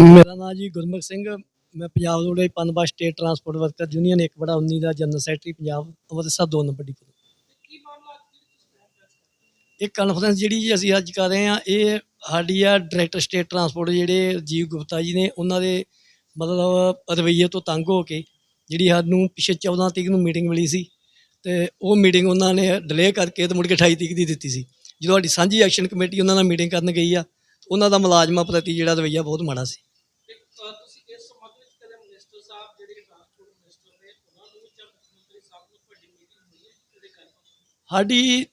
ਮੇਰਾ ਨਾਮ ਜੀ ਗੁਰਮੁਖ ਸਿੰਘ, ਮੈਂ ਪੰਜਾਬ ਰੋਡ ਪਨਬਾ ਸਟੇਟ ਟਰਾਂਸਪੋਰਟ ਵਰਕਰ ਯੂਨੀਅਨ 1 ਬੜਾ 19 ਦਾ general secretary Punjab, Amritsar 2 number depot ਇਹ ਕਾਨਫਰੰਸ ਜਿਹੜੀ ਜੀ ਅਸੀਂ ਅੱਜ ਕਰ ਰਹੇ ਹਾਂ, ਇਹ ਸਾਡੀ ਆ ਡਾਇਰੈਕਟਰ ਸਟੇਟ ਟਰਾਂਸਪੋਰਟ ਜਿਹੜੇ ਜੀਵ ਗੁਪਤਾ ਜੀ ਨੇ, ਉਹਨਾਂ ਦੇ ਮਤਲਬ ਰਵੱਈਏ ਤੋਂ ਤੰਗ ਹੋ ਕੇ ਜਿਹੜੀ ਸਾਨੂੰ ਪਿਛੇ 14 ਤਰੀਕ ਨੂੰ ਮੀਟਿੰਗ ਮਿਲੀ ਸੀ ਤੇ ਉਹ ਮੀਟਿੰਗ ਉਹਨਾਂ ਨੇ ਡਿਲੇ ਕਰਕੇ ਤੇ ਮੁੜ ਕੇ 28 ਤਰੀਕ ਦੀ ਦਿੱਤੀ ਸੀ। ਜਦੋਂ ਸਾਡੀ ਸਾਂਝੀ ਐਕਸ਼ਨ ਕਮੇਟੀ ਉਹਨਾਂ ਨਾਲ ਮੀਟਿੰਗ ਕਰਨ ਗਈ ਆ, ਉਹਨਾਂ ਦਾ ਮੁਲਾਜ਼ਮਾਂ ਪ੍ਰਤੀ ਜਿਹੜਾ ਰਵੱਈਆ ਬਹੁਤ ਮਾੜਾ ਸੀ ਤੇ, ਅਹ, ਤੁਸੀਂ ਇਸ ਸੰਬੰਧ ਵਿੱਚ ਕਦੇ ਮਿਨਿਸਟਰ ਸਾਹਿਬ ਜਿਹੜੇ ਟਰਾਂਸਪੋਰਟ ਮਿਨਿਸਟਰ ਨੇ ਉਹਨਾਂ ਨੂੰ ਜਾਂ ਮੁੱਖ ਮੰਤਰੀ ਸਾਹਿਬ ਨੂੰ ਵੱਡੀ ਮੀਟਿੰਗ ਹੋਈ ਹੈ? ਕਿਹਦੇ ਗੱਲ ਸਾਡੀ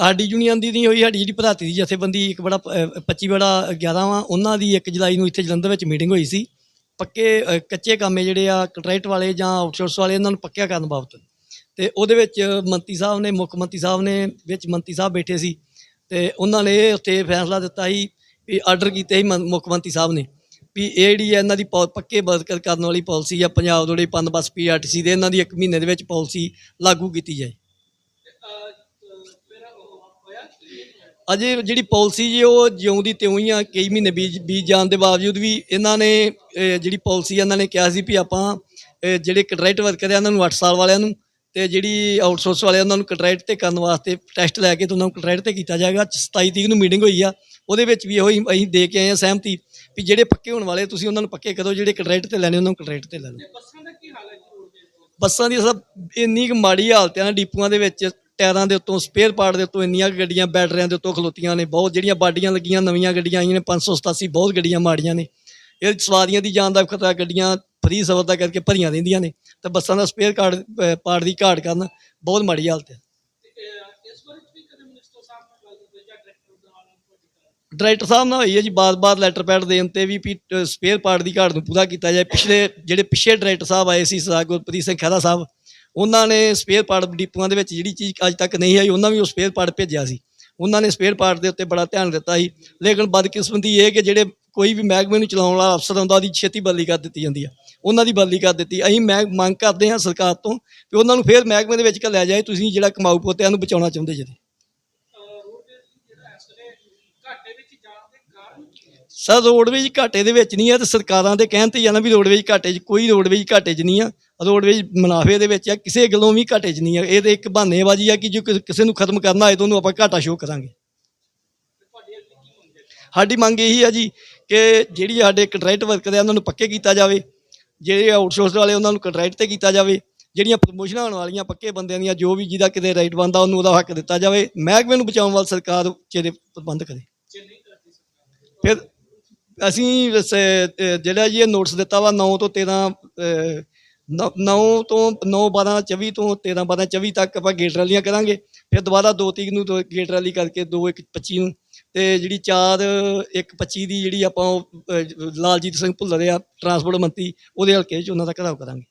ਸਾਡੀ ਯੂਨੀਅਨ ਦੀ ਨਹੀਂ ਹੋਈ ਸਾਡੀ ਜਿਹੜੀ ਭਰਾਤੀ ਦੀ ਜਥੇਬੰਦੀ ਇੱਕ ਬੜਾ ਅਹ, 25 ਬੜਾ 11 ਵਾਂ ਉਹਨਾਂ ਦੀ 1 ਜੁਲਾਈ ਨੂੰ ਇੱਥੇ ਜਲੰਧਰ ਵਿੱਚ ਮੀਟਿੰਗ ਹੋਈ ਸੀ। ਪੱਕੇ ਕੱਚੇ ਕਾਮੇ ਜਿਹੜੇ ਆ ਕੰਟਰੈਕਟ ਵਾਲੇ ਜਾਂ ਆਊਟਸੋਰਸ ਵਾਲੇ ਇਹਨਾਂ ਨੂੰ ਪੱਕਿਆ ਕਰਨ ਬਾਬਤ। ਤੇ ਉਹਦੇ ਵਿੱਚ ਮੰਤਰੀ ਸਾਹਿਬ ਨੇ ਮੁੱਖ ਮੰਤਰੀ ਸਾਹਿਬ ਨੇ ਵਿੱਚ ਮੰਤਰੀ ਸਾਹਿਬ ਬੈਠੇ ਸੀ। ਤੇ ਉਹਨਾਂ ਨੇ ਉੱਥੇ ਫੈਸਲਾ ਦਿੱਤਾ ਸੀ ਵੀ ਆਰਡਰ ਕੀਤੇ ਸੀ ਮੰ- ਮੁੱਖ ਮੰਤਰੀ ਸਾਹਿਬ ਨੇ। ਵੀ ਇਹ ਜਿਹੜੀ ਹੈ ਇਹਨਾਂ ਦੀ ਪੌ- ਪੱਕੇ ਬਰਕਰ ਕਰਨ ਵਾਲੀ ਪਾਲਿਸੀ ਆ ਪੰਜਾਬ ਦੇ ਪੰਜ ਬੱਸ ਪੀਆਰਟੀਸੀ ਦੇ ਇਹਨਾਂ ਦੀ ਇੱਕ ਮਹੀਨੇ ਦੇ ਵਿੱਚ ਪਾਲਿਸੀ ਲਾਗੂ ਕੀਤੀ ਜਾਏ। ਅਜੇ ਜਿਹੜੀ ਪਾਲਿਸੀ ਜੀ ਉਹ ਜਿਉਂ ਦੀ ਤਿਉਂ ਹੀ ਆ ਕਈ ਮਹੀਨੇ ਬੀਜ ਬੀਜ ਜਾਣ ਦੇ ਬਾਵਜੂਦ ਵੀ ਇਹਨਾਂ ਨੇ ਅਹ, ਜਿਹੜੀ ਪਾਲਿਸੀ ਇਹਨਾਂ ਨੇ ਕਿਹਾ ਸੀ ਵੀ ਆਪਾਂ ਅਹ, ਜਿਹੜੇ ਕੰਟਰੈਕਟ ਵਰਕਰ ਆ ਇਹਨਾਂ ਨੂੰ 8 ਸਾਲ ਵਾਲਿਆਂ ਨੂੰ ਤੇ ਜਿਹੜੀ ਆਊਟਸੋਰਸ ਵਾਲੇ ਉਹਨਾਂ ਨੂੰ ਕੰਟਰੈਕਟ ਤੇ ਕਰਨ ਵਾਸਤੇ ਟੈਸਟ ਲੈ ਕੇ ਤੇ ਉਹਨਾਂ ਨੂੰ ਕੰਟਰੈਕਟ ਤੇ ਕੀਤਾ ਜਾਏਗਾ। 27 ਤਰੀਕ ਨੂੰ ਮੀਟਿੰਗ ਹੋਈ ਆ। ਉਹਦੇ ਵਿੱਚ ਵੀ ਇਹੋ ਹੀ ਅਸੀਂ ਦੇ ਕੇ ਆਏ ਆ ਸਹਿਮਤੀ ਵੀ ਜਿਹੜੇ ਪੱਕੇ ਹੋਣ ਵਾਲੇ ਤੁਸੀਂ ਉਹਨਾਂ ਨੂੰ ਪੱਕੇ ਕਰੋ ਜਿਹੜੇ ਕੰਟਰੈਕਟ ਤੇ ਲੈਣੇ ਉਹਨਾਂ ਨੂੰ ਕੰਟਰੈਕਟ ਤੇ ਲੈ ਲਓ। ਬੱਸਾਂ ਦਾ ਕੀ ਹਾਲ ਹੈ ਜੀ ਰੋਡਵੇਜ਼ ਦੇ ਬੱਸਾਂ ਦੀ ਸਭ ਇੰਨੀ ਕੁ ਮਾੜੀ ਹਾਲਤ ਹੈ ਨਾ ਡਿਪੂਆਂ ਦੇ ਵਿੱਚ ਟਾਇਰਾਂ ਦੇ ਉੱਤੋਂ ਸਪੇਅਰ ਪਾਰਟ ਦੇ ਉੱਤੋਂ ਇੰਨੀਆਂ ਗੱਡੀਆਂ ਬੈਟਰੀਆਂ ਦੇ ਉੱਤੋਂ ਖਲੋਤੀਆਂ ਨੇ ਬਹੁਤ ਜਿਹੜੀਆਂ ਬਾਡੀਆਂ ਲੱਗੀਆਂ ਨਵੀਆਂ ਗੱਡੀਆਂ ਆਈਆਂ ਨੇ 587 ਬਹੁਤ ਗੱਡੀਆਂ ਮਾੜੀਆਂ ਨੇ। ਇਹ ਸਵਾਰੀਆਂ ਦੀ ਜਾਨ ਦਾ ਖਤਰਾ ਗੱਡੀਆਂ ਫਰੀ ਸਫ਼ਰ ਦਾ ਕਰਕੇ ਭਰੀਆਂ ਰਹਿੰਦੀਆਂ ਨੇ, ਤੇ ਬੱਸਾਂ ਦਾ ਸਪੇਅਰ ਕਾਰਡ ਪਾਰਟ ਦੀ ਘਾਟ ਕਰਨ ਬਹੁਤ ਮਾੜੀ ਹਾਲਤ ਹੈ। ਡਾਇਰੈਕਟਰ ਡਾਇਰੈਕਟਰ ਸਾਹਿਬ ਨਾਲ ਹੋਈ ਹੈ ਜੀ ਬਾਰ-ਬਾਰ ਲੈਟਰ ਪੈਡ ਦੇਣ ਤੇ ਵੀ ਸਪੇਅਰ ਪਾਰਟ ਦੀ ਘਾਟ ਨੂੰ ਪੂਰਾ ਕੀਤਾ ਜਾਏ। ਪਿਛਲੇ ਜਿਹੜੇ ਪਿਛੇ ਡਾਇਰੈਕਟਰ ਸਾਹਿਬ ਆਏ ਸੀ, ਸਰਦਾਰ ਗੁਰਪ੍ਰੀਤ ਸਿੰਘ ਖਹਿਰਾ ਸਾਹਿਬ, ਉਹਨਾਂ ਨੇ ਸਪੇਅਰ ਪਾਰਟ ਡਿਪੂਆਂ ਦੇ ਵਿੱਚ ਜਿਹੜੀ ਚੀਜ਼ ਅੱਜ ਤੱਕ ਨਹੀਂ ਆਈ, ਉਹਨਾਂ ਵੀ ਉਹ ਸਪੇਅਰ ਪਾਰਟ ਭੇਜਿਆ ਸੀ। ਉਹਨਾਂ ਨੇ ਸਪੇਅਰ ਪਾਰਟ ਦੇ ਉੱਤੇ ਬੜਾ ਧਿਆਨ ਦਿੱਤਾ ਸੀ। ਲੇਕਿਨ ਬਦਕਿਸਮਤੀ ਇਹ ਕਿ ਜਿਹੜੇ ਕੋਈ ਵੀ ਮਹਿਕਮੇ ਨੂੰ ਚਲਾਉਣ ਵਾਲਾ ਅਫਸਰ ਹੁੰਦਾ, ਉਹਦੀ ਛੇਤੀ ਬਦਲੀ ਕਰ ਦਿੱਤੀ ਜਾਂਦੀ ਆ। ਉਹਨਾਂ ਦੀ ਬਦਲੀ ਕਰ ਦਿੱਤੀ। ਅਸੀਂ ਮੈਂ ਮੰਗ ਕਰਦੇ ਹਾਂ ਸਰਕਾਰ ਤੋਂ ਕਿ ਉਹਨਾਂ ਨੂੰ ਫੇਰ ਮਹਿਕਮੇ ਦੇ ਵਿੱਚ ਘੱਲਿਆ ਜਾਏ, ਤੁਸੀਂ ਜਿਹੜਾ ਕਮਾਊ ਪੋਤਿਆਂ ਨੂੰ ਬਚਾਉਣਾ ਚਾਹੁੰਦੇ ਜੇ। ਸਰ ਰੋਡਵੇਜ ਘਾਟੇ ਦੇ ਵਿੱਚ ਨਹੀਂ ਆ ਤੇ ਸਰਕਾਰਾਂ ਦੇ ਕਹਿਣ ਤੇ ਜਾਣਾ ਵੀ ਰੋਡਵੇਜ ਘਾਟੇ 'ਚ ਕੋਈ ਰੋਡਵੇਜ ਘਾਟੇ 'ਚ ਨਹੀਂ ਆ। ਰੋਡਵੇਜ ਮੁਨਾਫੇ ਦੇ ਵਿੱਚ ਆ, ਕਿਸੇ ਗੱਲੋਂ ਵੀ ਘਾਟੇ 'ਚ ਨਹੀਂ ਆ। ਇਹ ਤੇ ਇੱਕ ਬਹਾਨੇਬਾਜ਼ੀ ਆ ਕਿ ਜੇ ਕਿਸੇ ਨੂੰ ਖਤਮ ਕਰਨਾ ਹੋਏ ਤਾਂ ਉਹਨੂੰ ਆਪਾਂ ਘਾਟਾ ਸ਼ੋਅ ਕਰਾਂਗੇ ਤੇ ਤੁਹਾਡੀ ਅਗਲੀ ਕੀ ਮੰਗ ਹੈ ਸਾਡੀ ਮੰਗ ਇਹੀ ਆ ਜੀ ਕਿ ਜਿਹੜੀ ਸਾਡੇ ਕੰਟਰੈਕਟ ਵਰਕਰ ਆ, ਉਹਨਾਂ ਨੂੰ ਪੱਕੇ ਕੀਤਾ ਜਾਵੇ। ਜਿਹੜੇ ਆਊਟਸੋਰਸ ਵਾਲੇ, ਉਹਨਾਂ ਨੂੰ ਕੰਟਰੈਕਟ ਤੇ ਕੀਤਾ ਜਾਵੇ। ਜਿਹੜੀਆਂ ਪ੍ਰਮੋਸ਼ਨਾਂ ਹੋਣ ਵਾਲੀਆਂ ਪੱਕੇ ਬੰਦਿਆਂ ਦੀਆਂ, ਜੋ ਵੀ ਜਿਹਦਾ ਕਿਤੇ ਰਾਈਟ ਬੰਦਾ ਉਹਨੂੰ ਉਹਦਾ ਹੱਕ ਦਿੱਤਾ ਜਾਵੇ। ਮਹਿਕਮੇ ਨੂੰ ਬਚਾਉਣ ਵਾਲੀ ਸਰਕਾਰ ਚਿਹਰੇ ਪ੍ਰਬੰਧ ਕਰੇ। ਫਿਰ ਅਸੀਂ ਜਿਹੜਾ ਜੀ ਇਹ ਨੋਟਿਸ ਦਿੱਤਾ ਵਾ 9 ਤੋਂ 13 9 ਤੋਂ 9 12 24 ਤੋਂ 13 12 24 ਤੱਕ ਆਪਾਂ ਗੇਟ ਰੈਲੀਆਂ ਕਰਾਂਗੇ। ਫਿਰ ਦੁਬਾਰਾ 2 ਤਰੀਕ ਨੂੰ ਦੋ ਗੇਟ ਰੈਲੀ ਕਰਕੇ 2 1 25 ਨੂੰ ਤੇ ਜਿਹੜੀ 4 1 25 ਦੀ ਜਿਹੜੀ ਆਪਾਂ ਉਹ, ਅਹ, ਲਾਲਜੀਤ ਸਿੰਘ ਭੁੱਲਰ ਆ ਟਰਾਂਸਪੋਰਟ ਮੰਤਰੀ ਉਹਦੇ ਹਲਕੇ 'ਚ ਉਹਨਾਂ ਦਾ ਘਰਾਓ ਕਰਾਂਗੇ।